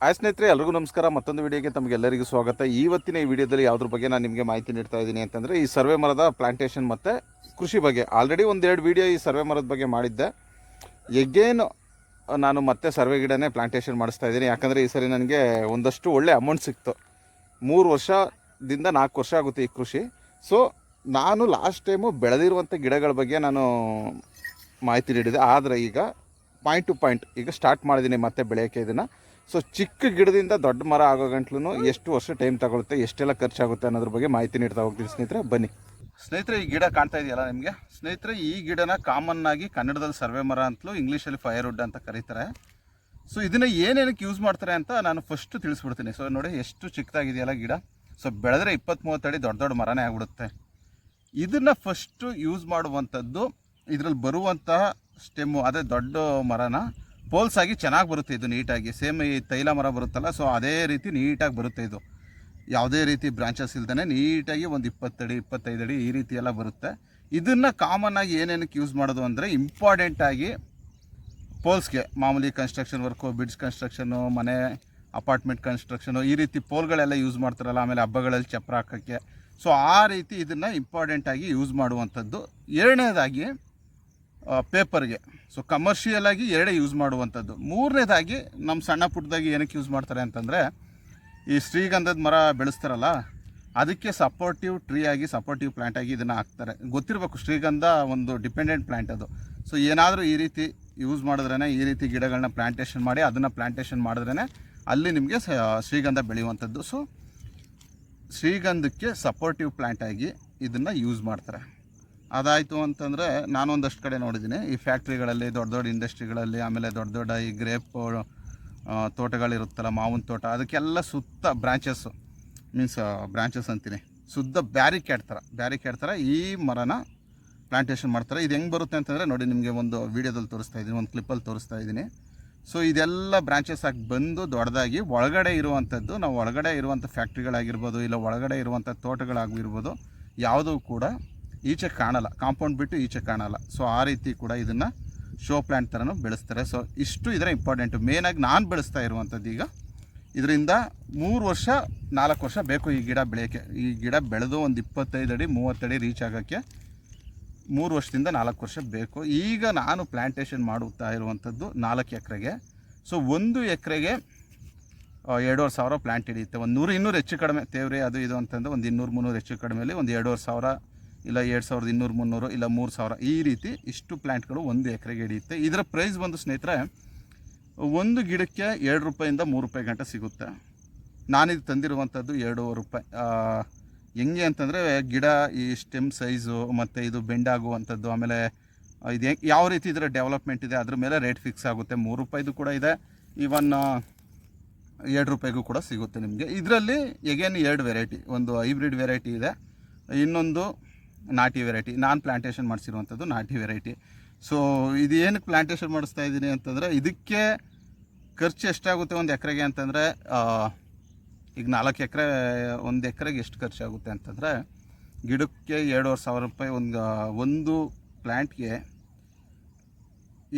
Hi ಸ್ನೇಹಿತರೆ ಎಲ್ಲರಿಗೂ ನಮಸ್ಕಾರ. ಮತ್ತೊಂದು ವಿಡಿಯೋಗೆ ತಮಗೆಲ್ಲರಿಗೂ ಸ್ವಾಗತ. ಇವತ್ತಿನ ಈ ವಿಡಿಯೋದಲ್ಲಿ ಯಾವುದ್ರ ಬಗ್ಗೆ ನಾನು ನಿಮಗೆ ಮಾಹಿತಿ ನೀಡ್ತಾ ಇದ್ದೀನಿ ಅಂತಂದರೆ, ಈ ಸರ್ವೆ ಮರದ ಪ್ಲಾಂಟೇಶನ್ ಮತ್ತು ಕೃಷಿ ಬಗ್ಗೆ. ಆಲ್ರೆಡಿ ಒಂದೆರಡು ವಿಡಿಯೋ ಈ ಸರ್ವೆ ಮರದ ಬಗ್ಗೆ ಮಾಡಿದ್ದೆ. ಎಗೇನ್ ನಾನು ಮತ್ತೆ ಸರ್ವೆ ಗಿಡನೇ ಪ್ಲಾಂಟೇಷನ್ ಮಾಡಿಸ್ತಾ ಇದ್ದೀನಿ. ಯಾಕಂದರೆ ಈ ಸರಿ ನನಗೆ ಒಂದಷ್ಟು ಒಳ್ಳೆ ಅಮೌಂಟ್ ಸಿಕ್ತು. ಮೂರು ವರ್ಷದಿಂದ ನಾಲ್ಕು ವರ್ಷ ಆಗುತ್ತೆ ಈ ಕೃಷಿ. ಸೊ ನಾನು ಲಾಸ್ಟ್ ಟೈಮು ಬೆಳೆದಿರುವಂಥ ಗಿಡಗಳ ಬಗ್ಗೆ ನಾನು ಮಾಹಿತಿ ನೀಡಿದೆ ಆದರೆ ಈಗ ಪಾಯಿಂಟ್ ಟು ಪಾಯಿಂಟ್ ಈಗ ಸ್ಟಾರ್ಟ್ ಮಾಡಿದ್ದೀನಿ ಮತ್ತೆ ಬೆಳೆಯೋಕ್ಕೆ ಇದನ್ನು. ಸೊ ಚಿಕ್ಕ ಗಿಡದಿಂದ ದೊಡ್ಡ ಮರ ಆಗೋ ಗಂಟ್ಲು ಎಷ್ಟು ವರ್ಷ ಟೈಮ್ ತಗೊಳುತ್ತೆ, ಎಷ್ಟೆಲ್ಲ ಖರ್ಚಾಗುತ್ತೆ ಅನ್ನೋದ್ರ ಬಗ್ಗೆ ಮಾಹಿತಿ ನೀಡ್ತಾ ಹೋಗ್ತೀನಿ ಸ್ನೇಹಿತರೆ. ಬನ್ನಿ. ಸ್ನೇಹಿತರೆ, ಈ ಗಿಡ ಕಾಣ್ತಾ ಇದೆಯಲ್ಲ ನಿಮಗೆ? ಸ್ನೇಹಿತರೆ, ಈ ಗಿಡನ ಕಾಮನ್ ಆಗಿ ಕನ್ನಡದಲ್ಲಿ ಸರ್ವೆ ಮರ ಅಂತಲೂ ಇಂಗ್ಲೀಷಲ್ಲಿ ಫೈರ್ವುಡ್ ಅಂತ ಕರೀತಾರೆ. ಸೊ ಇದನ್ನ ಏನೇನಕ್ಕೆ ಯೂಸ್ ಮಾಡ್ತಾರೆ ಅಂತ ನಾನು ಫಸ್ಟ್ ತಿಳಿಸ್ಬಿಡ್ತೀನಿ. ಸೊ ನೋಡಿ, ಎಷ್ಟು ಚಿಕ್ಕದಾಗಿದೆಯಲ್ಲ ಗಿಡ. ಸೊ ಬೆಳೆದ್ರೆ ಇಪ್ಪತ್ತ್ ಅಡಿ ದೊಡ್ಡ ದೊಡ್ಡ ಮರನೇ ಆಗ್ಬಿಡುತ್ತೆ. ಇದನ್ನ ಫಸ್ಟು ಯೂಸ್ ಮಾಡುವಂಥದ್ದು ಇದರಲ್ಲಿ ಬರುವಂತಹ ಸ್ಟೆಮ್ಮು ಅದೇ ದೊಡ್ಡ ಮರನ ಪೋಲ್ಸ್ ಆಗಿ ಚೆನ್ನಾಗಿ ಬರುತ್ತೆ ಇದು ನೀಟಾಗಿ. ಸೇಮ್ ಈ ತೈಲ ಮರ ಬರುತ್ತಲ್ಲ ಸೊ ಅದೇ ರೀತಿ ನೀಟಾಗಿ ಬರುತ್ತೆ ಇದು. ಯಾವುದೇ ರೀತಿ ಬ್ರಾಂಚಸ್ ಇಲ್ದೇ ನೀಟಾಗಿ ಒಂದು ಇಪ್ಪತ್ತಡಿ ಇಪ್ಪತ್ತೈದು ಅಡಿ ಈ ರೀತಿ ಎಲ್ಲ ಬರುತ್ತೆ. ಇದನ್ನು ಕಾಮನ್ ಆಗಿ ಏನೇನಕ್ಕೆ ಯೂಸ್ ಮಾಡೋದು ಅಂದರೆ ಇಂಪಾರ್ಟೆಂಟಾಗಿ ಪೋಲ್ಸ್ಗೆ, ಮಾಮೂಲಿ ಕನ್ಸ್ಟ್ರಕ್ಷನ್ ವರ್ಕು ಬಿಡ್ಸ್ ಕನ್ಸ್ಟ್ರಕ್ಷನು ಮನೆ ಅಪಾರ್ಟ್ಮೆಂಟ್ ಕನ್ಸ್ಟ್ರಕ್ಷನು ಈ ರೀತಿ ಪೋಲ್ಗಳೆಲ್ಲ ಯೂಸ್ ಮಾಡ್ತಾರಲ್ಲ, ಆಮೇಲೆ ಹಬ್ಬಗಳಲ್ಲಿ ಚಪ್ರ ಹಾಕೋಕ್ಕೆ. ಸೊ ಆ ರೀತಿ ಇದನ್ನು ಇಂಪಾರ್ಟೆಂಟಾಗಿ ಯೂಸ್ ಮಾಡುವಂಥದ್ದು. ಎರಡನೇದಾಗಿ ಪೇಪರ್ಗೆ ಸೊ ಕಮರ್ಷಿಯಲ್ ಆಗಿ ಎರಡೇ ಯೂಸ್ ಮಾಡುವಂಥದ್ದು. ಮೂರನೇದಾಗಿ ನಮ್ಮ ಸಣ್ಣ ಪುಟ್ಟದಾಗಿ ಏನಕ್ಕೆ ಯೂಸ್ ಮಾಡ್ತಾರೆ ಅಂತಂದರೆ, ಈ ಶ್ರೀಗಂಧದ ಮರ ಬೆಳೆಸ್ತಾರಲ್ಲ, ಅದಕ್ಕೆ ಸಪೋರ್ಟಿವ್ ಟ್ರೀ ಆಗಿ ಸಪೋರ್ಟಿವ್ ಪ್ಲ್ಯಾಂಟ್ ಆಗಿ ಇದನ್ನು ಹಾಕ್ತಾರೆ. ಗೊತ್ತಿರಬೇಕು, ಶ್ರೀಗಂಧ ಒಂದು ಡಿಪೆಂಡೆಂಟ್ ಪ್ಲ್ಯಾಂಟ್ ಅದು. ಸೊ ಏನಾದರೂ ಈ ರೀತಿ ಯೂಸ್ ಮಾಡಿದ್ರೇ ಈ ರೀತಿ ಗಿಡಗಳನ್ನ ಪ್ಲ್ಯಾಂಟೇಷನ್ ಮಾಡಿ, ಅದನ್ನು ಪ್ಲ್ಯಾಂಟೇಷನ್ ಮಾಡಿದ್ರೇ ಅಲ್ಲಿ ನಿಮಗೆ ಶ್ರೀಗಂಧ ಬೆಳೆಯುವಂಥದ್ದು. ಸೊ ಶ್ರೀಗಂಧಕ್ಕೆ ಸಪೋರ್ಟಿವ್ ಪ್ಲ್ಯಾಂಟ್ ಆಗಿ ಇದನ್ನು ಯೂಸ್ ಮಾಡ್ತಾರೆ. ಅದಾಯಿತು ಅಂತಂದರೆ ನಾನೊಂದಷ್ಟು ಕಡೆ ನೋಡಿದ್ದೀನಿ. ಈ ಫ್ಯಾಕ್ಟ್ರಿಗಳಲ್ಲಿ, ದೊಡ್ಡ ದೊಡ್ಡ ಇಂಡಸ್ಟ್ರಿಗಳಲ್ಲಿ, ಆಮೇಲೆ ದೊಡ್ಡ ದೊಡ್ಡ ಈ ಗ್ರೇಪ್ ತೋಟಗಳಿರುತ್ತಲ್ಲ, ಮಾವಿನ ತೋಟ, ಅದಕ್ಕೆಲ್ಲ ಸುತ್ತ ಬ್ರಾಂಚಸ್ಸು ಮೀನ್ಸ್ ಬ್ರಾಂಚಸ್ ಅಂತೀನಿ. ಶುದ್ಧ ಬ್ಯಾರಿಕೇಡ್ ಥರ ಬ್ಯಾರಿಕೇಡ್ ಥರ ಈ ಮರನ ಪ್ಲಾಂಟೇಷನ್ ಮಾಡ್ತಾರೆ. ಇದು ಹೆಂಗೆ ಬರುತ್ತೆ ಅಂತಂದರೆ, ನೋಡಿ ನಿಮಗೆ ಒಂದು ವೀಡಿಯೋದಲ್ಲಿ ತೋರಿಸ್ತಾ ಇದ್ದೀನಿ, ಒಂದು ಕ್ಲಿಪ್ಪಲ್ಲಿ ತೋರಿಸ್ತಾ ಇದ್ದೀನಿ. ಸೊ ಇದೆಲ್ಲ ಬ್ರಾಂಚಸ್ ಆಗಿ ಬಂದು ದೊಡ್ಡದಾಗಿ ಒಳಗಡೆ ಇರುವಂಥದ್ದು, ನಾವು ಒಳಗಡೆ ಇರುವಂಥ ಫ್ಯಾಕ್ಟ್ರಿಗಳಾಗಿರ್ಬೋದು ಇಲ್ಲ ಒಳಗಡೆ ಇರುವಂಥ ತೋಟಗಳಾಗಿರ್ಬೋದು, ಯಾವುದೂ ಕೂಡ ಈಚೆ ಕಾಣಲ್ಲ ಕಾಂಪೌಂಡ್ ಬಿಟ್ಟು ಈಚೆ ಕಾಣಲ್ಲ. ಸೊ ಆ ರೀತಿ ಕೂಡ ಇದನ್ನು ಶೋ ಪ್ಲ್ಯಾಂಟ್ ಥರನೂ ಬೆಳೆಸ್ತಾರೆ. ಸೊ ಇಷ್ಟು ಇದರ ಇಂಪಾರ್ಟೆಂಟು ಮೇನಾಗಿ ನಾನು ಬೆಳೆಸ್ತಾ ಇರುವಂಥದ್ದು ಈಗ ಇದರಿಂದ ಮೂರು ವರ್ಷ, ನಾಲ್ಕು ವರ್ಷ ಬೇಕು ಈ ಗಿಡ ಬೆಳೆಯೋಕ್ಕೆ. ಈ ಗಿಡ ಬೆಳೆದು ಒಂದು ಇಪ್ಪತ್ತೈದು ಅಡಿ ಮೂವತ್ತಡಿ ರೀಚ್ ಆಗೋಕ್ಕೆ ಮೂರು ವರ್ಷದಿಂದ ನಾಲ್ಕು ವರ್ಷ ಬೇಕು. ಈಗ ನಾನು ಪ್ಲ್ಯಾಂಟೇಷನ್ ಮಾಡುತ್ತಾ ಇರುವಂಥದ್ದು ನಾಲ್ಕು ಎಕರೆಗೆ. ಸೊ ಒಂದು ಎಕರೆಗೆ ಎರಡೂವರೆ ಸಾವಿರ ಪ್ಲ್ಯಾಂಟ್ ಹಿಡಿಯುತ್ತೆ. ಒಂದು ನೂರು ಇನ್ನೂರು ಹೆಚ್ಚು ಕಡಿಮೆ, ತೇವ್ರೆ ಅದು ಇದು ಅಂತಂದರೆ ಒಂದು ಇನ್ನೂರು ಮುನ್ನೂರು ಹೆಚ್ಚು ಕಡಿಮೆಯಲ್ಲಿ ಒಂದು ಎರಡೂವರೆ ಸಾವಿರ ಇಲ್ಲ ಎರಡು ಸಾವಿರದ ಇನ್ನೂರು, ಮುನ್ನೂರು, ಇಲ್ಲ ಮೂರು ಸಾವಿರ, ಈ ರೀತಿ ಇಷ್ಟು ಪ್ಲ್ಯಾಂಟ್ಗಳು ಒಂದು ಎಕರೆಗೆ ಹಿಡಿಯುತ್ತೆ. ಇದರ ಪ್ರೈಸ್ ಬಂದು ಸ್ನೇಹಿತರೆ, ಒಂದು ಗಿಡಕ್ಕೆ ಎರಡು ರೂಪಾಯಿಂದ ಮೂರು ರೂಪಾಯಿ ಗಂಟೆ ಸಿಗುತ್ತೆ. ನಾನಿದು ತಂದಿರುವಂಥದ್ದು ಎರಡೂವರೆ ರೂಪಾಯಿ. ಹೆಂಗೆ ಅಂತಂದರೆ ಗಿಡ ಈ ಸ್ಟೆಮ್ ಸೈಜು ಮತ್ತು ಇದು ಬೆಂಡ್ ಆಗುವಂಥದ್ದು, ಆಮೇಲೆ ಇದು ಯಾವ ರೀತಿ ಇದರ ಡೆವಲಪ್ಮೆಂಟ್ ಇದೆ, ಅದ್ರ ಮೇಲೆ ರೇಟ್ ಫಿಕ್ಸ್ ಆಗುತ್ತೆ. ಮೂರು ರೂಪಾಯಿದು ಕೂಡ ಇದೆ. ಈವನ್ ಎರಡು ರೂಪಾಯಿಗೂ ಕೂಡ ಸಿಗುತ್ತೆ ನಿಮಗೆ. ಇದರಲ್ಲಿ ಎಗೇನ್ ಎರಡು ವೆರೈಟಿ ಒಂದು ಹೈಬ್ರಿಡ್ ವೆರೈಟಿ ಇದೆ. ಇನ್ನೊಂದು ನಾಟಿ ವೆರೈಟಿ, ನಾನು ಪ್ಲ್ಯಾಂಟೇಷನ್ ಮಾಡಿಸಿರುವಂಥದ್ದು ನಾಟಿ ವೆರೈಟಿ. ಸೊ ಇದು ಏನಕ್ಕೆ ಪ್ಲಾಂಟೇಷನ್ ಮಾಡಿಸ್ತಾ ಇದ್ದೀನಿ ಅಂತಂದರೆ, ಇದಕ್ಕೆ ಖರ್ಚು ಎಷ್ಟಾಗುತ್ತೆ ಒಂದು ಎಕರೆಗೆ ಅಂತಂದರೆ ಈಗ ನಾಲ್ಕು ಎಕರೆ, ಒಂದು ಎಕರೆಗೆ ಎಷ್ಟು ಖರ್ಚಾಗುತ್ತೆ ಅಂತಂದರೆ, ಗಿಡಕ್ಕೆ ಎರಡೂವರೆ ಸಾವಿರ ರೂಪಾಯಿ, ಒಂದು ಒಂದು ಪ್ಲ್ಯಾಂಟ್ಗೆ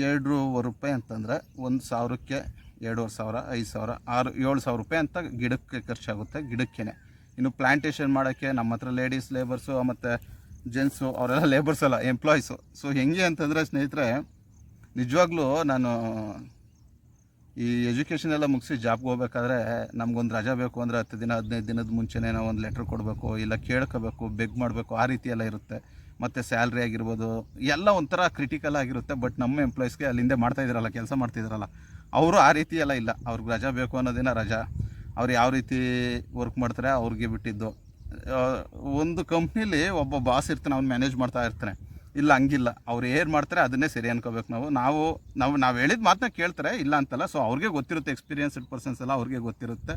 ಎರಡೂವರೆ ರೂಪಾಯಿ ಅಂತಂದರೆ, ಒಂದು ಸಾವಿರಕ್ಕೆ ಎರಡೂವರೆ ಸಾವಿರ, ಐದು ಸಾವಿರ, ಆರು, ಏಳು ಸಾವಿರ ರೂಪಾಯಿ ಅಂತ ಗಿಡಕ್ಕೆ ಖರ್ಚಾಗುತ್ತೆ ಗಿಡಕ್ಕೇ ಇನ್ನು ಪ್ಲಾಂಟೇಷನ್ ಮಾಡೋಕ್ಕೆ ನಮ್ಮ ಹತ್ರ ಲೇಡೀಸ್ ಲೇಬರ್ಸು, ಮತ್ತು ಜೆಂಟ್ಸು, ಅವರೆಲ್ಲ ಲೇಬರ್ಸ್ ಅಲ್ಲ ಎಂಪ್ಲಾಯೀಸು ಸೊ ಹೆಂಗೆ ಅಂತಂದರೆ ಸ್ನೇಹಿತರೆ, ನಿಜವಾಗ್ಲೂ ನಾನು ಈ ಎಜುಕೇಷನ್ ಎಲ್ಲ ಮುಗಿಸಿ ಜಾಬ್ಗೆ ಹೋಗ್ಬೇಕಾದ್ರೆ ನಮಗೊಂದು ರಜಾ ಬೇಕು ಅಂದರೆ ಹತ್ತು ದಿನ, ಹದಿನೈದು ದಿನದ ಮುಂಚೆನೇ ನಾವು ಒಂದು ಲೆಟ್ರ್ ಕೊಡಬೇಕು, ಇಲ್ಲ ಕೇಳ್ಕೋಬೇಕು ಬೆಗ್ ಮಾಡಬೇಕು, ಆ ರೀತಿ ಎಲ್ಲ ಇರುತ್ತೆ. ಮತ್ತು ಸ್ಯಾಲ್ರಿ ಆಗಿರ್ಬೋದು, ಎಲ್ಲ ಒಂಥರ ಕ್ರಿಟಿಕಲ್ ಆಗಿರುತ್ತೆ ಬಟ್ ನಮ್ಮ ಎಂಪ್ಲಾಯೀಸ್ಗೆ ಅಲ್ಲಿಂದ ಮಾಡ್ತಾ ಇದ್ದಾರಲ್ಲ ಕೆಲಸ ಮಾಡ್ತಿದ್ದಾರಲ್ಲ ಅವರು ಆ ರೀತಿ ಎಲ್ಲ ಇಲ್ಲ. ಅವ್ರಿಗೆ ರಜಾ ಬೇಕು ಅನ್ನೋದಿನ ರಜಾ. ಅವ್ರು ಯಾವ ರೀತಿ ವರ್ಕ್ ಮಾಡ್ತಾರೆ ಅವ್ರಿಗೆ ಬಿಟ್ಟಿದ್ದು. ಒಂದು ಕಂಪ್ನಿಲಿ ಒಬ್ಬ ಬಾಸ್ ಇರ್ತಾನೆ, ಅವ್ನು ಮ್ಯಾನೇಜ್ ಮಾಡ್ತಾ ಇರ್ತಾನೆ. ಇಲ್ಲ, ಹಂಗಿಲ್ಲ. ಅವ್ರು ಏನು ಮಾಡ್ತಾರೆ ಅದನ್ನೇ ಸರಿ ಅನ್ಕೋಬೇಕು ನಾವು. ನಾವು ನಾವು ನಾವು ಹೇಳಿದ ಮಾತನ್ನ ಕೇಳ್ತಾರೆ, ಇಲ್ಲ ಅಂತಲ್ಲ. ಸೊ ಅವ್ರಿಗೆ ಗೊತ್ತಿರುತ್ತೆ ಎಕ್ಸ್ಪೀರಿಯನ್ಸ್ಡ್ ಪರ್ಸನ್ಸ್ ಎಲ್ಲ ಅವ್ರಿಗೆ ಗೊತ್ತಿರುತ್ತೆ.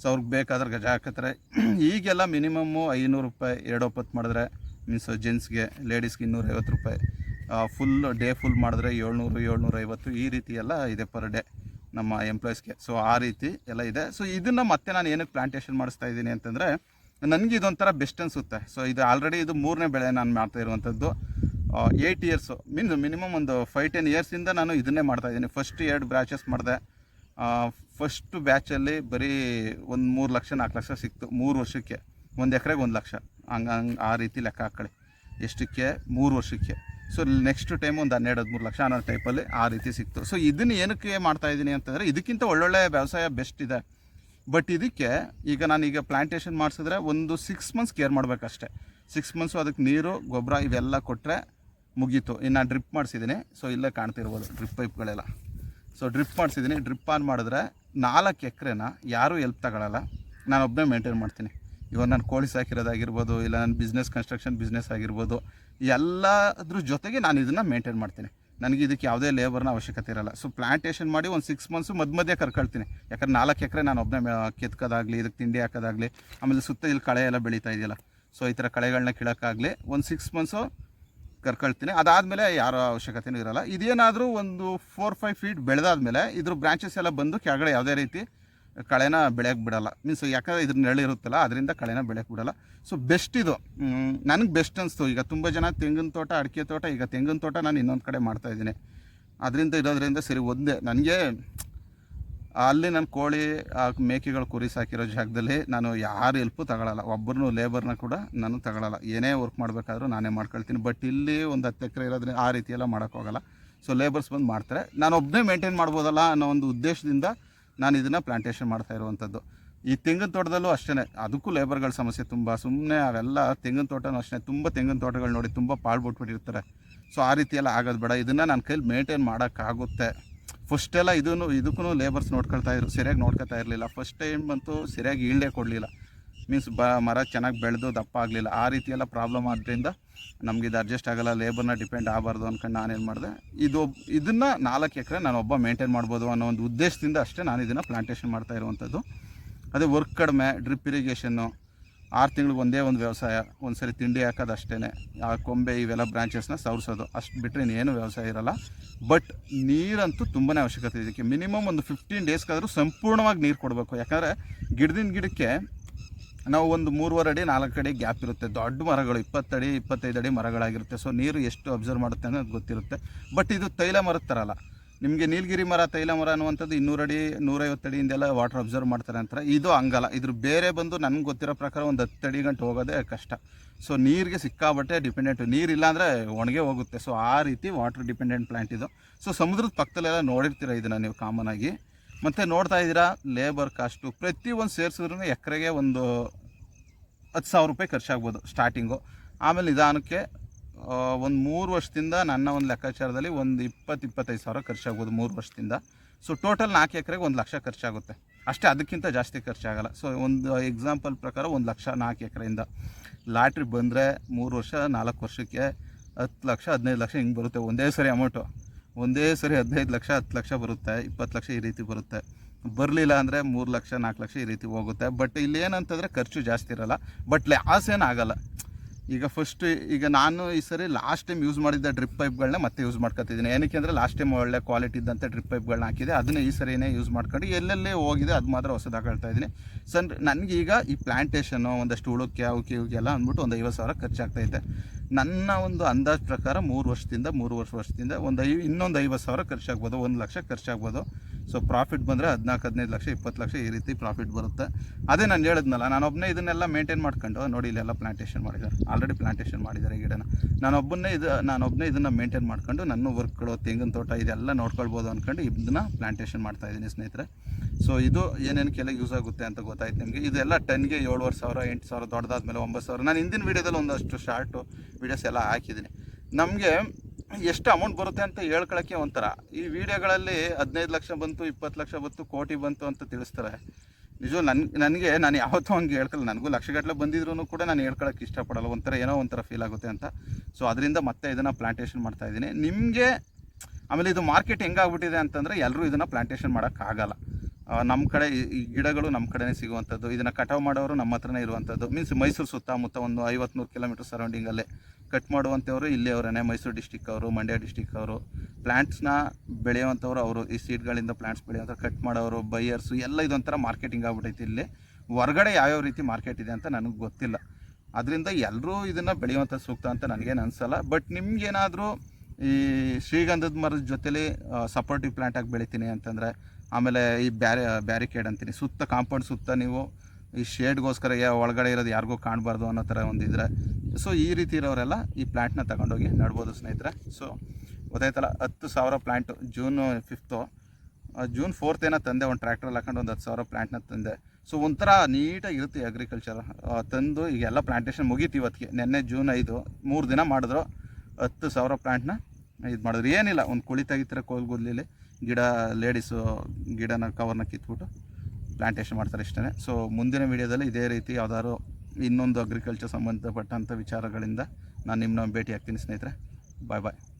ಸೊ ಅವ್ರಿಗೆ ಬೇಕಾದ್ರೆ ಗಜ ಹಾಕತ್ತಾರೆ. ಈಗೆಲ್ಲ ಮಿನಿಮಮ್ಮು ಐನೂರು ರೂಪಾಯಿ ಎರಡು ಒಪ್ಪತ್ತು ಮಾಡಿದ್ರೆ ಮೀನ್ಸ್ ಜೆಂಟ್ಸ್ಗೆ ಲೇಡೀಸ್ಗೆ ಇನ್ನೂರೈವತ್ತು ರೂಪಾಯಿ. ಫುಲ್ ಡೇ ಫುಲ್ ಮಾಡಿದ್ರೆ ಏಳ್ನೂರು ಏಳ್ನೂರ ಐವತ್ತು ಈ ರೀತಿ ಎಲ್ಲ ಇದೆ ಪರ್ ಡೇ ನಮ್ಮ ಎಂಪ್ಲಾಯೀಸ್ಗೆ ಸೊ ಆ ರೀತಿ ಎಲ್ಲ ಇದೆ. ಸೊ ಇದನ್ನು ಮತ್ತೆ ನಾನು ಏನಕ್ಕೆ ಪ್ಲಾಂಟೇಷನ್ ಮಾಡಿಸ್ತಾ ಇದ್ದೀನಿ ಅಂತಂದರೆ ನನಗೆ ಇದೊಂಥರ ಬೆಸ್ಟ್ ಅನಿಸುತ್ತೆ. ಸೊ ಇದು ಆಲ್ರೆಡಿ ಇದು ಮೂರನೇ ಬೆಳೆ ನಾನು ಮಾಡ್ತಾ ಇರುವಂಥದ್ದು. ಏಯ್ಟ್ ಇಯರ್ಸು ಮೀನ್ಸ್ ಮಿನಿಮಮ್ ಒಂದು ಫೈವ್ ಟೆನ್ ಇಯರ್ಸಿಂದ ನಾನು ಇದನ್ನೇ ಮಾಡ್ತಾ ಇದ್ದೀನಿ. ಫಸ್ಟ್ ಎರಡು ಬ್ರಾಚಸ್ ಮಾಡಿದೆ. ಫಸ್ಟ್ ಬ್ಯಾಚಲ್ಲಿ ಬರೀ ಒಂದು ಮೂರು ಲಕ್ಷ, ನಾಲ್ಕು ಲಕ್ಷ ಸಿಕ್ತು. ಮೂರು ವರ್ಷಕ್ಕೆ. ಒಂದು ಎಕರೆಗೆ ಒಂದು ಲಕ್ಷ. ಹಂಗೆ ಹಂಗೆ, ಆ ರೀತಿ ಲೆಕ್ಕ ಹಾಕೊಳ್ಳಿ ಎಷ್ಟಕ್ಕೆ? ಮೂರು ವರ್ಷಕ್ಕೆ. ಸೊ ನೆಕ್ಸ್ಟ್ ಟೈಮ್ ಒಂದು ಹನ್ನೆರಡು, ಹದಿಮೂರು ಲಕ್ಷ ಅನ್ನೋ ಟೈಪಲ್ಲಿ ಆ ರೀತಿ ಸಿಕ್ತು. ಸೊ ಇದನ್ನು ಏನಕ್ಕೆ ಮಾಡ್ತಾ ಇದ್ದೀನಿ ಅಂತಂದರೆ, ಇದಕ್ಕಿಂತ ಒಳ್ಳೊಳ್ಳೆ ವ್ಯವಸಾಯ ಬೆಸ್ಟ್ ಇದೆ. ಬಟ್ ಇದಕ್ಕೆ ಈಗ ನಾನೀಗ ಪ್ಲಾಂಟೇಷನ್ ಮಾಡಿಸಿದ್ರೆ ಒಂದು ಸಿಕ್ಸ್ ಮಂತ್ಸ್ ಕೇರ್ ಮಾಡಬೇಕಷ್ಟೆ. ಸಿಕ್ಸ್ ಮಂತ್ಸು ಅದಕ್ಕೆ ನೀರು, ಗೊಬ್ಬರ ಇವೆಲ್ಲ ಕೊಟ್ಟರೆ ಮುಗೀತು. ಇನ್ನು ನಾನು ಡ್ರಿಪ್ ಮಾಡಿಸಿದ್ದೀನಿ. ಸೊ ಇಲ್ಲೇ ಕಾಣ್ತಿರ್ಬೋದು ಡ್ರಿಪ್ ಪೈಪ್ಗಳೆಲ್ಲ ಸೊ ಡ್ರಿಪ್ ಮಾಡಿಸಿದ್ದೀನಿ. ಡ್ರಿಪ್ ಆನ್ ಮಾಡಿದ್ರೆ ನಾಲ್ಕು ಎಕರೆನ ಯಾರೂ ಎಲ್ಪ್ ತಗೊಳ್ಳಲ್ಲ ನಾನು ಒಬ್ಬನೇ ಮೇಂಟೈನ್ ಮಾಡ್ತೀನಿ. ಇವಾಗ ನಾನು ಕೋಳಿ ಸಾಕಿರೋದಾಗಿರ್ಬೋದು, ಇಲ್ಲ ನನ್ನ ಬಿಸ್ನೆಸ್ ಕನ್ಸ್ಟ್ರಕ್ಷನ್ ಬಿಸ್ನೆಸ್ ಆಗಿರ್ಬೋದು, ಎಲ್ಲದ್ರ ಜೊತೆಗೆ ನಾನು ಇದನ್ನು ಮೇಂಟೈನ್ ಮಾಡ್ತೀನಿ. ನನಗೆ ಇದಕ್ಕೆ ಯಾವುದೇ ಲೇಬರ್ನ ಅವಶ್ಯಕತೆ ಇರಲ್ಲ. ಸೊ ಪ್ಲಾಂಟೇಷನ್ ಮಾಡಿ ಒಂದು ಸಿಕ್ಸ್ ಮಂತ್ಸು ಮಧ್ಯ ಮಧ್ಯೆ ಕರ್ಕೊಳ್ತೀನಿ. ಯಾಕಂದ್ರೆ ನಾಲ್ಕು ಎಕರೆ ನಾನು ಒಬ್ಬನೇ ಕೆತ್ಕೋದಾಗಲಿ ಇದಕ್ಕೆ ತಿಂಡಿ ಹಾಕೋದಾಗಲಿ, ಆಮೇಲೆ ಸುತ್ತ ಇಲ್ಲಿ ಕಳೆ ಎಲ್ಲ ಬೆಳೀತಾ ಇದೆಯಲ್ಲ. ಸೊ ಈ ಥರ ಕಳೆಗಳನ್ನ ಕೀಳೋಕ್ಕಾಗಲಿ ಒಂದು ಸಿಕ್ಸ್ ಮಂತ್ಸು ಕರ್ಕೊಳ್ತೀನಿ. ಅದಾದಮೇಲೆ ಯಾರೋ ಅವಶ್ಯಕತೆಯೂ ಇರಲ್ಲ. ಇದೇನಾದರೂ ಒಂದು ಫೋರ್ ಫೈವ್ ಫೀಟ್ ಬೆಳೆದಾದ್ಮೇಲೆ ಇದ್ರ ಬ್ರಾಂಚಸ್ ಎಲ್ಲ ಬಂದು ಕೆಳಗಡೆ ಯಾವುದೇ ರೀತಿ ಕಳೆನ ಬೆಳೆಯೋಕೆ ಬಿಡೋಲ್ಲ. ಮೀನ್ಸ್ ಯಾಕಂದರೆ ಇದ್ರ ನೆರಳಿರುತ್ತಲ್ಲ ಅದರಿಂದ ಕಳೆನ ಬೆಳೆಯಕ್ಕೆ ಬಿಡೋಲ್ಲ. ಸೊ ಬೆಸ್ಟ್ ಇದು. ನನಗೆ ಬೆಸ್ಟ್ ಅನಿಸ್ತು. ಈಗ ತುಂಬ ಜನ ತೆಂಗಿನ ತೋಟ, ಅಡಿಕೆ ತೋಟ, ಈಗ ತೆಂಗಿನ ತೋಟ ನಾನು ಇನ್ನೊಂದು ಕಡೆ ಮಾಡ್ತಾಯಿದ್ದೀನಿ ಅದರಿಂದ ಇರೋದ್ರಿಂದ ಸರಿ ಒಂದೇ, ನನಗೆ ಅಲ್ಲಿ ನಾನು ಕೋಳಿ ಮೇಕೆಗಳು ಕುರಿ ಸಾಕಿರೋ ಜಾಗದಲ್ಲಿ ನಾನು ಯಾರು ಎಲ್ಪು ತಗೊಳ್ಳಲ್ಲ ಒಬ್ಬರನ್ನು ಲೇಬರ್ನ ಕೂಡ ನಾನು ತಗೊಳ್ಳಲ್ಲ ಏನೇ ವರ್ಕ್ ಮಾಡಬೇಕಾದ್ರೂ ನಾನೇ ಮಾಡ್ಕೊಳ್ತೀನಿ. ಬಟ್ ಇಲ್ಲಿ ಒಂದು ಹತ್ತು ಎಕರೆ ಇರೋದ್ರಿಂದ ಆ ರೀತಿಯೆಲ್ಲ ಮಾಡೋಕ್ಕೋಗಲ್ಲ ಸೊ ಲೇಬರ್ಸ್ ಬಂದು ಮಾಡ್ತಾರೆ. ನಾನು ಒಬ್ಬನೇ ಮೇಂಟೈನ್ ಮಾಡ್ಬೋದಲ್ಲ ಅನ್ನೋ ಒಂದು ಉದ್ದೇಶದಿಂದ ನಾನು ಇದನ್ನು ಪ್ಲಾಂಟೇಷನ್ ಮಾಡ್ತಾ ಇರುವಂಥದ್ದು ಈ ತೆಂಗಿನ ತೋಟದಲ್ಲೂ ಅಷ್ಟೇ ಅದಕ್ಕೂ ಲೇಬರ್ಗಳ ಸಮಸ್ಯೆ ತುಂಬ. ಸುಮ್ಮನೆ ಅವೆಲ್ಲ ತೆಂಗಿನ ತೋಟನೂ ಅಷ್ಟೇ ತುಂಬ ತೆಂಗಿನ ತೋಟಗಳು ನೋಡಿ ತುಂಬ ಪಾಳ್ಬಿಟ್ಬಿಟ್ಟಿರ್ತಾರೆ ಸೊ ಆ ರೀತಿ ಎಲ್ಲ ಆಗೋದು ಬೇಡ. ಇದನ್ನು ನನ್ನ ಕೈಲಿ ಮೇಂಟೈನ್ ಮಾಡೋಕ್ಕಾಗುತ್ತೆ. ಫಸ್ಟೆಲ್ಲ ಇದನ್ನು ಇದಕ್ಕೂ ಲೇಬರ್ಸ್ ನೋಡ್ಕೊಳ್ತಾ ಇದ್ರು, ಸರಿಯಾಗಿ ನೋಡ್ಕೊಳ್ತಾ ಇರಲಿಲ್ಲ. ಫಸ್ಟ್ ಟೈಮ್ ಬಂತು ಸರಿಯಾಗಿ ಈಲ್ಡೇ ಕೊಡಲಿಲ್ಲ. ಮೀನ್ಸ್ ಬ, ಮರ ಚೆನ್ನಾಗಿ ಬೆಳೆದು ದಪ್ಪ ಆಗಲಿಲ್ಲ. ಆ ರೀತಿ ಎಲ್ಲ ಪ್ರಾಬ್ಲಮ್ ಆದ್ದರಿಂದ ನಮಗೆ ಇದು ಅಡ್ಜಸ್ಟ್ ಆಗೋಲ್ಲ ಲೇಬರ್ನ ಡಿಪೆಂಡ್ ಆಗಬಾರ್ದು ಅಂದ್ಕೊಂಡು ನಾನೇನು ಮಾಡಿದೆ. ಇದು, ಇದನ್ನು ನಾಲ್ಕು ಎಕರೆ ನಾನು ಒಬ್ಬ ಮೇಂಟೈನ್ ಮಾಡ್ಬೋದು ಅನ್ನೋ ಒಂದು ಉದ್ದೇಶದಿಂದ ಅಷ್ಟೇ ನಾನು ಇದನ್ನು ಪ್ಲಾಂಟೇಷನ್ ಮಾಡ್ತಾ ಇರುವಂಥದ್ದು. ಅದೇ ವರ್ಕ್ ಕಡಿಮೆ ಡ್ರಿಪ್ ಇರಿಗೇಷನ್ನು ಆರು ತಿಂಗಳಿಗೆ ಒಂದೇ ಒಂದು ವ್ಯವಸಾಯ ಒಂದು ಸರಿ ತಿಂಡಿ ಹಾಕೋದು ಅಷ್ಟೇ ಆ ಕೊಂಬೆ ಇವೆಲ್ಲ ಬ್ರಾಂಚಸ್ನ ಸವರ್ಸೋದು. ಅಷ್ಟು ಬಿಟ್ಟರೆ ಇನ್ನೇನು ವ್ಯವಸಾಯ ಇರಲ್ಲ. ಬಟ್ ನೀರಂತೂ ತುಂಬಾ ಅವಶ್ಯಕತೆ ಇದಕ್ಕೆ ಮಿನಿಮಮ್ ಒಂದು ಫಿಫ್ಟೀನ್ ಡೇಸ್ಗಾದರೂ ಸಂಪೂರ್ಣವಾಗಿ ನೀರು ಕೊಡಬೇಕು. ಯಾಕಂದರೆ ಗಿಡದಿಂದ ಗಿಡಕ್ಕೆ ನಾವು ಒಂದು ಮೂರುವರೆ ಅಡಿ, ನಾಲ್ಕು ಅಡಿ ಗ್ಯಾಪ್ ಇರುತ್ತೆ. ದೊಡ್ಡ ಮರಗಳು, ಇಪ್ಪತ್ತಡಿ, ಇಪ್ಪತ್ತೈದು ಅಡಿ ಮರಗಳಾಗಿರುತ್ತೆ. ಸೊ ನೀರು ಎಷ್ಟು ಅಬ್ಸರ್ವ್ ಮಾಡುತ್ತೆ ಅನ್ನೋದು ಗೊತ್ತಿರುತ್ತೆ. ಬಟ್ ಇದು ತೈಲ ಮರದ ಥರ ಅಲ್ಲ. ನಿಮಗೆ ನೀಲಗಿರಿ ಮರ, ತೈಲ ಮರ ಅನ್ನುವಂಥದ್ದು ಇನ್ನೂರಡಿ ನೂರೈವತ್ತು ಅಡಿಯಿಂದೆಲ್ಲ ವಾಟರ್ ಅಬ್ಸರ್ವ್ ಮಾಡ್ತಾರೆ ಅಂತಾರೆ. ಇದು ಹಂಗಲ್ಲ. ಇದ್ರ ಬೇರೆ ಬಂದು ನನಗೆ ಗೊತ್ತಿರೋ ಪ್ರಕಾರ ಒಂದು ಹತ್ತು ಅಡಿ ಗಂಟೆ ಹೋಗೋದೇ ಕಷ್ಟ. ಸೊ ನೀರಿಗೆ ಸಿಕ್ಕಾಬಟ್ಟೆ ಡಿಪೆಂಡೆಂಟ್ ನೀರಿಲ್ಲ ಅಂದರೆ ಒಣಗೆ ಹೋಗುತ್ತೆ. ಸೊ ಆ ರೀತಿ ವಾಟರ್ ಡಿಪೆಂಡೆಂಟ್ ಪ್ಲಾಂಟ್ ಇದು. ಸೊ ಸಮುದ್ರದ ಪಕ್ಕದಲ್ಲೆಲ್ಲ ನೋಡಿರ್ತೀರ ಇದನ್ನು ನೀವು ಕಾಮನ್ ಆಗಿ? ಮತ್ತು ನೋಡ್ತಾ ಇದ್ದೀರಾ ಲೇಬರ್ ಕಾಸ್ಟು ಪ್ರತಿಯೊಂದು ಸೇರಿಸಿದ್ರೂ ಎಕರೆಗೆ ಒಂದು ಹತ್ತು ಸಾವಿರ ರೂಪಾಯಿ ಖರ್ಚಾಗ್ಬೋದು ಸ್ಟಾರ್ಟಿಂಗು ಆಮೇಲೆ ನಿಧಾನಕ್ಕೆ ಒಂದು ಮೂರು ವರ್ಷದಿಂದ ನನ್ನ ಒಂದು ಲೆಕ್ಕಾಚಾರದಲ್ಲಿ ಒಂದು ಇಪ್ಪತ್ತು ಇಪ್ಪತ್ತೈದು ಸಾವಿರ ಖರ್ಚಾಗ್ಬೋದು ಮೂರು ವರ್ಷದಿಂದ. ಸೊ ಟೋಟಲ್ ನಾಲ್ಕು ಎಕರೆಗೆ ಒಂದು ಲಕ್ಷ ಖರ್ಚಾಗುತ್ತೆ. ಅಷ್ಟೇ ಅದಕ್ಕಿಂತ ಜಾಸ್ತಿ ಖರ್ಚಾಗಲ್ಲ. ಸೊ ಒಂದು ಎಕ್ಸಾಂಪಲ್ ಪ್ರಕಾರ ಒಂದು ಲಕ್ಷ ನಾಲ್ಕು ಎಕರೆಯಿಂದ. ಲಾಟ್ರಿ ಬಂದರೆ ಮೂರು ವರ್ಷ, ನಾಲ್ಕು ವರ್ಷಕ್ಕೆ ಹತ್ತು ಲಕ್ಷ, ಹದಿನೈದು ಲಕ್ಷ ಹಿಂಗೆ ಬರುತ್ತೆ ಒಂದೇ ಸರಿ ಅಮೌಂಟು ಒಂದೇ ಸರಿ ಹದಿನೈದು ಲಕ್ಷ, ಹತ್ತು ಲಕ್ಷ ಬರುತ್ತೆ, ಇಪ್ಪತ್ತು ಲಕ್ಷ ಈ ರೀತಿ ಬರುತ್ತೆ. ಬರಲಿಲ್ಲ ಅಂದರೆ ಮೂರು ಲಕ್ಷ, ನಾಲ್ಕು ಲಕ್ಷ ಈ ರೀತಿ ಹೋಗುತ್ತೆ. ಬಟ್ ಇಲ್ಲಿ ಏನಂತಂದರೆ ಖರ್ಚು ಜಾಸ್ತಿ ಇರಲ್ಲ. ಬಟ್ ಲಾಸ್ ಏನಾಗಲ್ಲ ಈಗ ಫಸ್ಟ್ ಈಗ ನಾನು ಈ ಸರಿ ಲಾಸ್ಟ್ ಟೈಮ್ ಯೂಸ್ ಮಾಡಿದ್ದ ಡ್ರಿಪ್ ಪೈಪ್ಗಳನ್ನ ಮತ್ತೆ ಯೂಸ್ ಮಾಡ್ಕೊತಿದ್ದೀನಿ ಏನಕ್ಕೆ ಅಂದರೆ ಲಾಸ್ಟ್ ಟೈಮ್ ಒಳ್ಳೆ ಕ್ವಾಲಿಟಿ ಇದ್ದಂಥ ಡ್ರಿಪ್ ಪೈಪ್ಗಳನ್ನ ಹಾಕಿದೆ. ಅದನ್ನ ಈ ಸರಿನೇ ಯೂಸ್ ಮಾಡ್ಕೊಂಡು ಎಲ್ಲೆಲ್ಲೇ ಹೋಗಿದೆ ಅದು ಮಾತ್ರ ಹೊಸದಾಗಿ ಹೇಳ್ತಾ ಇದ್ದೀನಿ. ಸನ್ ನನಗೀಗ ಈ ಪ್ಲಾಂಟೇಷನ್ನು ಒಂದಷ್ಟು ಉಳುಕ್ಕೆ ಅವಕ್ಕೆ ಇವಕ್ಕೆಲ್ಲ ಅಂದ್ಬಿಟ್ಟು ಒಂದು ಐವತ್ತು ಸಾವಿರ ಖರ್ಚಾಗ್ತೈತೆ ನನ್ನ ಒಂದು ಅಂದಾಜು ಪ್ರಕಾರ ಮೂರು ವರ್ಷದಿಂದ ಮೂರು ವರ್ಷ ವರ್ಷದಿಂದ ಒಂದು ಐ, ಇನ್ನೊಂದು ಐವತ್ತು ಸಾವಿರ ಖರ್ಚಾಗ್ಬೋದು, ಒಂದು ಲಕ್ಷ ಖರ್ಚಾಗ್ಬೋದು. ಸೊ ಪ್ರಾಫಿಟ್ ಬಂದರೆ ಹದಿನಾಲ್ಕು, ಹದಿನೈದು ಲಕ್ಷ, ಇಪ್ಪತ್ತು ಲಕ್ಷ ಈ ರೀತಿ ಪ್ರಾಫಿಟ್ ಬರುತ್ತೆ. ಅದೇ ನಾನು ಹೇಳಿದ್ನಲ್ಲ ನಾನೊಬ್ಬನೇ ಇದನ್ನೆಲ್ಲ ಮೇಂಟೈನ್ ಮಾಡ್ಕೊಂಡು ನೋಡಿ ಇಲ್ಲೆಲ್ಲ ಪ್ಲಾಂಟೇಷನ್ ಮಾಡಿದ್ದಾರೆ. ಆಲ್ರೆಡಿ ಪ್ಲಾಂಟೇಷನ್ ಮಾಡಿದ್ದಾರೆ ಗಿಡನ. ನಾನೊಬ್ಬನೇ ಇದು ನಾನೊಬ್ಬನೇ ಇದನ್ನು ಮೇಂಟೈನ್ ಮಾಡ್ಕೊಂಡು, ನನ್ನ ವರ್ಕ್ಗಳು ತೆಂಗಿನ ತೋಟ ಇದೆಲ್ಲ ನೋಡ್ಕೊಳ್ಬೋದು ಅಂದ್ಕೊಂಡು ಇದನ್ನ ಪ್ಲಾಂಟೇಷನ್ ಮಾಡ್ತಾ ಇದ್ದೀನಿ ಸ್ನೇಹಿತರೆ. ಸೊ ಇದು ಏನೇನಕ್ಕೆಲ್ಲ ಯೂಸ್ ಆಗುತ್ತೆ ಅಂತ ಗೊತ್ತಾಯ್ತು ನಿಮಗೆ. ಇದೆಲ್ಲ ಟನ್ಗೆ ಏಳುವರೆ ಸಾವಿರ, ಎಂಟು ಸಾವಿರ, ದೊಡ್ಡದಾದ್ಮೇಲೆ ಒಂಬತ್ತು ಸಾವಿರ. ನಾನು ಹಿಂದಿನ ವೀಡಿಯೋದಲ್ಲಿ ಒಂದಷ್ಟು ಶಾರ್ಟು ವೀಡಿಯೋಸ್ ಎಲ್ಲ ಹಾಕಿದ್ದೀನಿ. ನಮಗೆ ಎಷ್ಟು ಅಮೌಂಟ್ ಬರುತ್ತೆ ಅಂತ ಹೇಳ್ಕೊಳಕ್ಕೆ ಒಂಥರ. ಈ ವಿಡಿಯೋಗಳಲ್ಲಿ ಹದಿನೈದು ಲಕ್ಷ ಬಂತು, ಇಪ್ಪತ್ತು ಲಕ್ಷ ಬಂತು, ಕೋಟಿ ಬಂತು ಅಂತ ತಿಳಿಸ್ತಾರೆ. ನಿಜ, ನನ್, ನನಗೆ, ನಾನು ಯಾವತ್ತೂ ಹಂಗೆ ಹೇಳ್ಕೊಳ್ಳಲ್ಲ ನನಗೂ ಲಕ್ಷಗಟ್ಟಲೆ ಬಂದಿದ್ರು ಕೂಡ ನಾನು ಹೇಳ್ಕೊಳಕ್ಕೆ ಇಷ್ಟಪಡಲ್ಲ. ಒಂಥರ ಏನೋ ಒಂಥರ ಫೀಲ್ ಆಗುತ್ತೆ ಅಂತ. ಸೊ ಅದರಿಂದ ಮತ್ತೆ ಇದನ್ನು ಪ್ಲಾಂಟೇಷನ್ ಮಾಡ್ತಾ ಇದ್ದೀನಿ. ನಿಮಗೆ, ಆಮೇಲೆ ಇದು ಮಾರ್ಕೆಟ್ ಹೆಂಗಾಗ್ಬಿಟ್ಟಿದೆ ಅಂತಂದರೆ ಎಲ್ಲರೂ ಇದನ್ನು ಪ್ಲಾಂಟೇಷನ್ ಮಾಡೋಕ್ಕಾಗಲ್ಲ ನಮ್ಮ ಕಡೆ ಈ- ಗಿಡಗಳು ನಮ್ಮ ಕಡೆನೇ ಸಿಗುವಂಥದ್ದು. ಇದನ್ನು ಕಟಾವು ಮಾಡೋರು ನಮ್ಮ ಹತ್ರನೇ ಇರುವಂಥದ್ದು. ಮೀನ್ಸ್ ಮೈಸೂರು ಸುತ್ತಮುತ್ತ ಒಂದು ಐವತ್ತು ನೂರು ಕಿಲೋಮೀಟರ್ ಸರೌಂಡಿಂಗಲ್ಲೇ ಕಟ್ ಮಾಡುವಂಥವ್ರು ಇಲ್ಲೇ ಅವರೇ ಮೈಸೂರು ಡಿಸ್ಟಿಕ್ ಅವರು, ಮಂಡ್ಯ ಡಿಸ್ಟಿಕ್ ಅವರು. ಪ್ಲ್ಯಾಂಟ್ಸ್ನ ಬೆಳೆಯುವಂಥವ್ರು ಅವರು, ಈ ಸೀಡ್ಗಳಿಂದ ಪ್ಲ್ಯಾಂಟ್ಸ್ ಬೆಳೆಯುವಂಥ ಕಟ್ ಮಾಡೋರು ಬೈಯರ್ಸು ಎಲ್ಲ ಇದೊಂಥರ ಮಾರ್ಕೆಟಿಂಗ್ ಆಗ್ಬಿಟ್ಟೈತಿ ಇಲ್ಲಿ. ಹೊರಗಡೆ ಯಾವ್ಯಾವ ರೀತಿ ಮಾರ್ಕೆಟ್ ಇದೆ ಅಂತ ನನಗೆ ಗೊತ್ತಿಲ್ಲ. ಅದರಿಂದ ಎಲ್ಲರೂ ಇದನ್ನು ಬೆಳೆಯುವಂಥ ಸೂಕ್ತ ಅಂತ ನನಗೇನು ಅನಿಸಲ್ಲ. ಬಟ್ ನಿಮ್ಗೇನಾದರೂ ಈ ಶ್ರೀಗಂಧದ ಮರದ ಜೊತೆಲಿ ಸಪೋರ್ಟಿವ್ ಪ್ಲ್ಯಾಂಟಾಗಿ ಬೆಳಿತೀನಿ ಅಂತಂದರೆ, ಆಮೇಲೆ ಈ ಬ್ಯಾರಿ ಬ್ಯಾರಿಕೇಡ್ ಅಂತೀನಿ. ಸುತ್ತ ಕಾಂಪೌಂಡ್ ಸುತ್ತ ನೀವು ಈ ಶೇಡ್ಗೋಸ್ಕರ ಒಳಗಡೆ ಇರೋದು ಯಾರಿಗೂ ಕಾಣಬಾರ್ದು ಅನ್ನೋ ಥರ ಒಂದಿದ್ರೆ ಸೊ ಈ ರೀತಿ ಇರೋರೆಲ್ಲ ಈ ಪ್ಲ್ಯಾಂಟ್ನ ತಗೊಂಡೋಗಿ ನಡ್ಬೋದು ಸ್ನೇಹಿತರೆ. ಸೊ, ಗೊತ್ತಾಯ್ತಲ್ಲ, ಹತ್ತು ಸಾವಿರ plant June fifth June fourth ಏನೋ ತಂದೆ ಒಂದು ಟ್ರ್ಯಾಕ್ಟ್ರಲ್ಲಿ ಹಾಕೊಂಡು ಒಂದು ಹತ್ತು ಸಾವಿರ ಪ್ಲ್ಯಾಂಟ್ನ ತಂದೆ. ಸೊ, ಒಂಥರ ನೀಟಾಗಿ ಇರುತ್ತೆ ಅಗ್ರಿಕಲ್ಚರ್ ತಂದು ಈಗ ಎಲ್ಲ ಪ್ಲ್ಯಾಂಟೇಷನ್ ಮುಗೀತು ಇವತ್ತಿಗೆ. ನಿನ್ನೆ ಜೂನ್ ಐದು, ಮೂರು ದಿನ ಮಾಡಿದ್ರು. ಹತ್ತು ಸಾವಿರ ಪ್ಲ್ಯಾಂಟ್ನ ಇದು ಮಾಡಿದ್ರು. ಏನಿಲ್ಲ, ಒಂದು ಕುಳಿ ತೆಗಿತಾರೆ ಕೋಲ್ಗುದ್ಲಿಲಿ ಗಿಡ, ಲೇಡೀಸು ಗಿಡನ ಕವರ್ನ ಕಿತ್ಬಿಟ್ಟು ಪ್ಲಾಂಟೇಶನ್ ಮಾಡ್ತಾರೆ ಇಷ್ಟೇ ಸೊ ಮುಂದಿನ ವೀಡಿಯೋದಲ್ಲಿ ಇದೇ ರೀತಿ ಯಾವ್ದಾದ್ರು ಇನ್ನೊಂದು ಅಗ್ರಿಕಲ್ಚರ್ ಸಂಬಂಧಪಟ್ಟಂಥ ವಿಚಾರಗಳಿಂದ ನಾನು ನಿಮ್ಮನ್ನ ಭೇಟಿ ಆಗ್ತೀನಿ ಸ್ನೇಹಿತರೆ. ಬಾಯ್ ಬಾಯ್